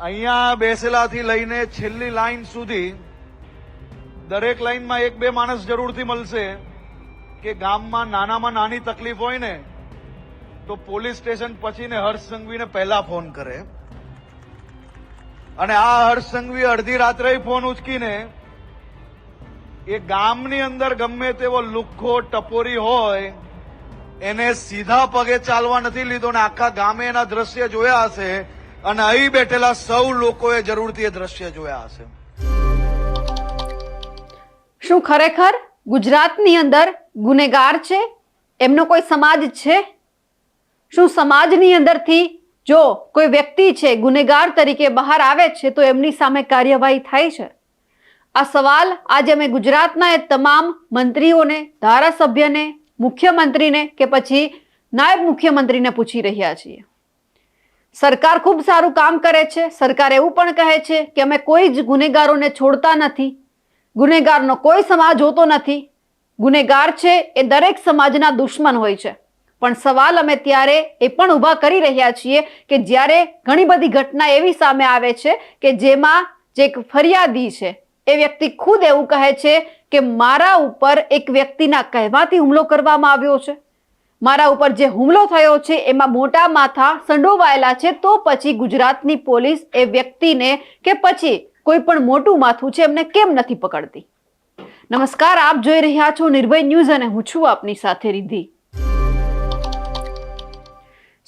અહીંયા બેસેલાથી લઈને છેલ્લી લાઈન સુધી દરેક લાઈનમાં એક બે માણસ જરૂરથી મળશે કે ગામમાં નાનામાં નાની તકલીફ હોય ને, તો પોલીસ સ્ટેશન પછી ને હર્ષ સંઘવીને પહેલા ફોન કરે. અને આ હર્ષ સંઘવી અડધી રાત્રે ફોન ઉચકીને એ ગામની અંદર ગમે તેવો લુખ્ખો ટપોરી હોય, એને સીધા પગે ચાલવા નથી લીધો ને આખા ગામે એના દ્રશ્ય જોયા હશે અને અહીં બેઠેલા સૌ લોકોએ જરૂરથી એ દ્રશ્ય જોયા હશે. શું ખરેખર ગુજરાતની અંદર ગુનેગાર છે? એમનો કોઈ સમાજ છે? શું સમાજની અંદરથી જો કોઈ વ્યક્તિ છે, ગુનેગાર તરીકે બહાર આવે છે, તો એમની સામે કાર્યવાહી થાય છે? આ સવાલ આજે અમે ગુજરાતના એ તમામ મંત્રીઓને, ધારાસભ્યને, મુખ્યમંત્રીને કે પછી નાયબ મુખ્યમંત્રીને પૂછી રહ્યા છીએ. સરકાર ખૂબ સારું કામ કરે છે. સરકાર એવું પણ કહે છે કે અમે કોઈ જ ગુનેગારોને છોડતા નથી. ગુનેગારનો કોઈ સમાજ હોતો નથી. ગુનેગાર છે એ દરેક સમાજના દુશ્મન હોય છે. પણ સવાલ અમે ત્યારે એ પણ ઊભા કરી રહ્યા છીએ કે જ્યારે ઘણી બધી ઘટના એવી સામે આવે છે કે જેમાં જે ફરિયાદી છે, એ વ્યક્તિ ખુદ એવું કહે છે કે મારા ઉપર એક વ્યક્તિના કહેવાથી હુમલો કરવામાં આવ્યો છે. મારા ઉપર જે હુમલો થયો છે, એમાં મોટા માથા સંડોવાયેલા છે, તો પછી ગુજરાતની પોલીસ એ વ્યક્તિને કે પછી કોઈ પણ મોટું માથું છે, એમને કેમ નથી પકડતી? નમસ્કાર, આપ જોઈ રહ્યા છો નિર્ભય ન્યૂઝ અને હું છું આપની સાથે રિદ્ધિ.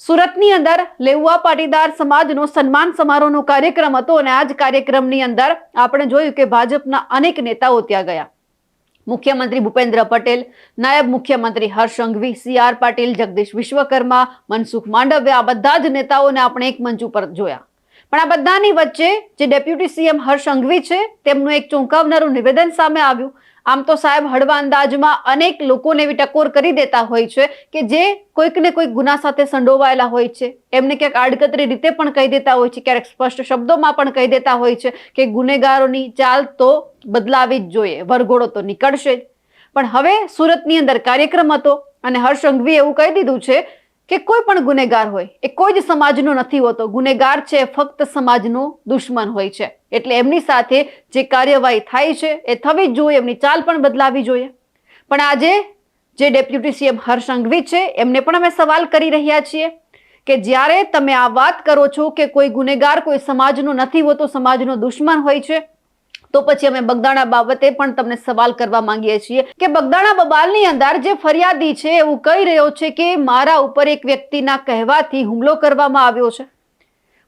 સુરતની અંદર લેઉવા પાટીદાર સમાજનો સન્માન સમારોહનો કાર્યક્રમ હતો અને આ જ કાર્યક્રમની અંદર આપણે જોયું કે ભાજપના અનેક નેતાઓ ત્યાં ગયા. મુખ્યમંત્રી ભૂપેન્દ્ર પટેલ, નાયબ મુખ્યમંત્રી હર્ષ સંઘવી, સી આર પાટીલ, જગદીશ વિશ્વકર્મા, મનસુખ માંડવ્યા, આ બધા જ નેતાઓને આપણે એક મંચ ઉપર જોયા. પણ આ બધાની વચ્ચે જે ડેપ્યુટી સીએમ હર્ષ સંઘવી છે, તેમનું એક ચોંકાવનારું નિવેદન સામે આવ્યું. આમ તો સાહેબ હળવા અંદાજમાં અનેક લોકોને એવી ટકોર કરી દેતા હોય છે કે જે કોઈક ને કોઈક ગુના સાથે સંડોવાયેલા હોય છે. એમને ક્યાંક આડકતરી રીતે પણ કહી દેતા હોય છે, ક્યારેક સ્પષ્ટ શબ્દોમાં પણ કહી દેતા હોય છે કે ગુનેગારોની ચાલ તો બદલાવી જ જોઈએ, વરઘોડો તો નીકળશે જ. પણ હવે સુરતની અંદર કાર્યક્રમ હતો અને હર્ષ સંઘવીએ એવું કહી દીધું છે કે કોઈ પણ ગુનેગાર હોય, એ કોઈ જ સમાજનો નથી હોતો. ગુનેગાર છે ફક્ત સમાજનો દુશ્મન હોય છે. એટલે એમની સાથે જે કાર્યવાહી થાય છે, એ થવી જ જોઈએ, એમની ચાલ પણ બદલાવી જોઈએ. પણ આજે જે ડેપ્યુટી સીએમ હર્ષ સંઘવી છે, એમને પણ અમે સવાલ કરી રહ્યા છીએ કે જ્યારે તમે આ વાત કરો છો કે કોઈ ગુનેગાર કોઈ સમાજનો નથી હોતો, સમાજનો દુશ્મન હોય છે તો પછી અમે બગદાણા બાબતે પણ તમને સવાલ કરવા માંગીએ છીએ કે બગદાણા બબાલની અંદર જે ફરિયાદી છે એવું કહી રહ્યો છે કે મારા ઉપર એક વ્યક્તિના કહેવાથી હુમલો કરવામાં આવ્યો છે.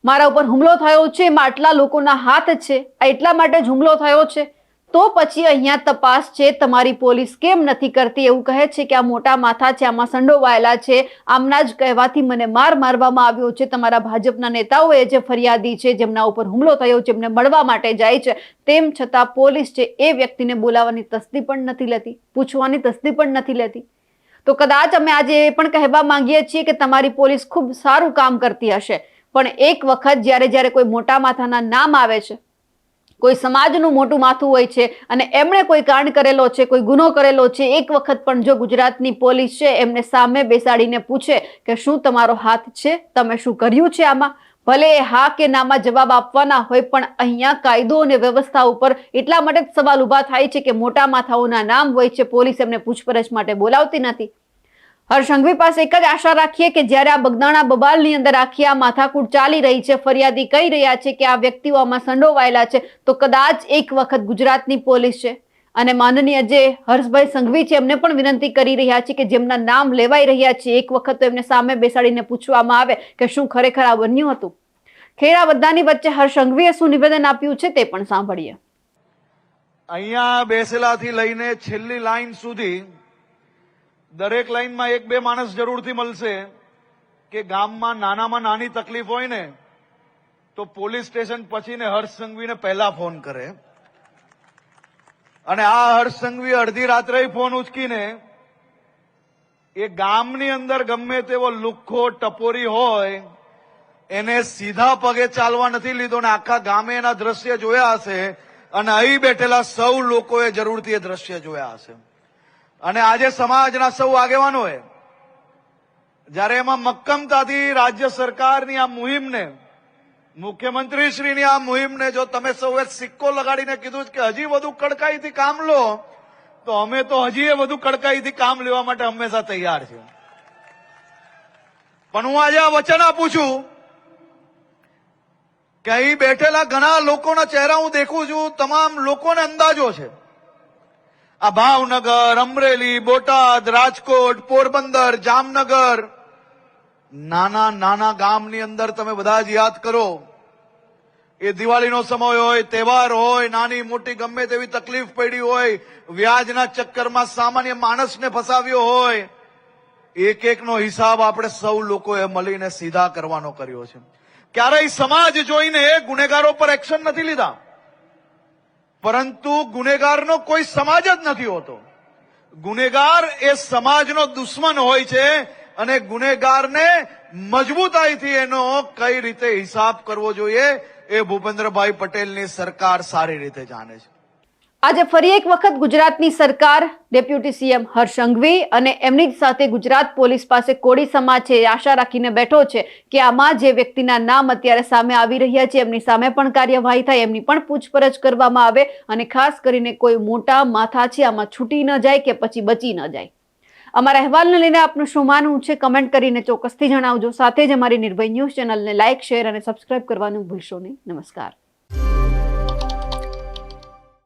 મારા ઉપર હુમલો થયો છે, એમાં આટલા લોકોના હાથ છે, આ એટલા માટે જ હુમલો થયો છે. તો પછી અહીંયા તપાસ છે, તમારી પોલીસ કેમ નથી કરતી? એવું કહે છે કે આ મોટા માથા છે, આમાં સંડોવાયેલા છે. આમના જ કહેવાથી મને માર મારવામાં આવ્યો છે. તમારા ભાજપના નેતાઓએ જે ફરિયાદી છે, જેમના ઉપર હુમલો થયો છે એમને મળવા માટે જાય છે, તેમ છતાં પોલીસ છે, એ વ્યક્તિને બોલાવવાની તસ્દી પણ નથી લેતી, પૂછવાની તસ્દી પણ નથી લેતી. તો કદાચ અમે આજે એ પણ કહેવા માંગીએ છીએ કે તમારી પોલીસ ખૂબ સારું કામ કરતી હશે. પણ એક વખત જ્યારે જ્યારે કોઈ મોટા માથાના નામ આવે છે કોઈ સમાજનું મોટું માથું હોય છે અને એમણે કોઈ કાંડ કરેલો છે, કોઈ ગુનો કરેલો છે, એક વખત પણ જો ગુજરાતની પોલીસ છે, એમને સામે બેસાડીને પૂછે કે શું તમારો હાથ છે, તમે શું કર્યું છે આમાં? ભલે હા કે નામાં જવાબ આપવાના હોય, પણ અહીંયા કાયદો અને વ્યવસ્થા ઉપર એટલા માટે જ સવાલ ઊભા થાય છે કે મોટા માથાઓના નામ હોય છે, પોલીસ એમને પૂછપરછ માટે બોલાવતી નથી. હર્ષંઘવી પાસે એક જ આશા રાખીએ કે જ્યારે આ બગદાણા બબાલની અંદર આખી આ માથાકૂટ ચાલી રહી છે, ફરિયાદી કહી રહ્યા છે કે આ વ્યક્તિઓ આમાં સંડોવાયેલા છે, તો કદાચ એક વખત ગુજરાતની પોલીસ છે. અને માનનીય જે હર્ષભાઈ સંઘવી છે, એમને પણ વિનંતી કરી રહ્યા છે કે જેમના નામ લેવાઈ રહ્યા છે, એક વખત તો એમને સામે બેસાડીને પૂછવામાં આવે કે શું ખરેખર આ બન્યું હતું. ખેર આ બધાની વચ્ચે હર્ષંઘવીએ શું નિવેદન આપ્યું છે તે પણ સાંભળીએ. અહીંયા બેસેલાથી લઈને છેલ્લી લાઈન સુધી દરેક લાઈનમાં એક બે માણસ જરૂરથી મળશે કે ગામમાં નાનામાં નાની તકલીફ હોય ને, તો પોલીસ સ્ટેશન પછી ને હર્ષ સંઘવીને પહેલા ફોન કરે. અને આ હર્ષ સંઘવી અડધી રાત્રે ફોન ઉચકીને એ ગામની અંદર ગમે તેવો લુખ્ખો ટપોરી હોય, એને સીધા પગે ચાલવા નથી લીધો ને આખા ગામે એના દ્રશ્ય જોયા હશે અને અહીં બેઠેલા સૌ લોકોએ જરૂરથી એ દ્રશ્ય જોયા હશે. અને આજે સમાજના સૌ આગેવાનોએ, જ્યારે એમાં મક્કમતાથી રાજ્ય સરકારની આ મુહિમને મુખ્યમંત્રી શ્રીની આ મુહિમને જો તમે સૌએ સિક્કો લગાડીને કીધું કે હજી વધુ કડકાઈથી કામ લો, તો અમે તો હજી એ વધુ કડકાઈથી કામ લેવા માટે હંમેશા તૈયાર છીએ. પણ હું આજે આ વચન આપું છું કે અહીં બેઠેલા ઘણા લોકોના ચહેરા હું દેખું છું, તમામ લોકોને અંદાજો છે. આ ભાવનગર, અમરેલી, બોટાદ, રાજકોટ, પોરબંદર, જામનગર. નાના નાના ગામની અંદર તમે બધા જ યાદ કરો. એ દિવાળીનો સમય હોય, તહેવાર હોય, નાની મોટી ગમે તેવી તકલીફ પડી હોય, વ્યાજના ચક્કરમાં સામાન્ય માણસને ફસાવ્યો હોય એક એકનો હિસાબ આપણે સૌ લોકોએ મળીને સીધા કરવાનો કર્યો છે. ક્યારેય સમાજ જોઈને ગુનેગારો પર એક્શન નથી લીધા. પરંતુ ગુનેગારનો કોઈ સમાજ જ નથી હોતો. ગુનેગાર એ સમાજનો દુશ્મન હોય છે અને ગુનેગારને મજબૂતાઈથી એનો કઈ રીતે હિસાબ કરવો જોઈએ એ ભૂપેન્દ્રભાઈ પટેલની સરકાર સારી રીતે જાણે છે. આજે ફરી એક વખત ગુજરાતની સરકાર, ડેપ્યુટી સીએમ હર્ષ સંઘવી અને એમની જ સાથે ગુજરાત પોલીસ પાસે કોળી સમાજ છે આશા રાખીને બેઠો છે કે આમાં જે વ્યક્તિના નામ અત્યારે સામે આવી રહ્યા છે, એમની સામે પણ કાર્યવાહી થાય, એમની પણ પૂછપરછ કરવામાં આવે અને ખાસ કરીને કોઈ મોટા માથા છે, આમાં છૂટી ન જાય કે પછી બચી ન જાય. અમારા અહેવાલને લઈને આપનું શું માનવું છે, કમેન્ટ કરીને ચોક્કસથી જણાવજો. સાથે જ અમારી નિર્ભય ન્યૂઝ ચેનલને લાઇક શેર અને સબસ્ક્રાઇબ કરવાનું ભૂલશો નહીં. નમસ્કાર.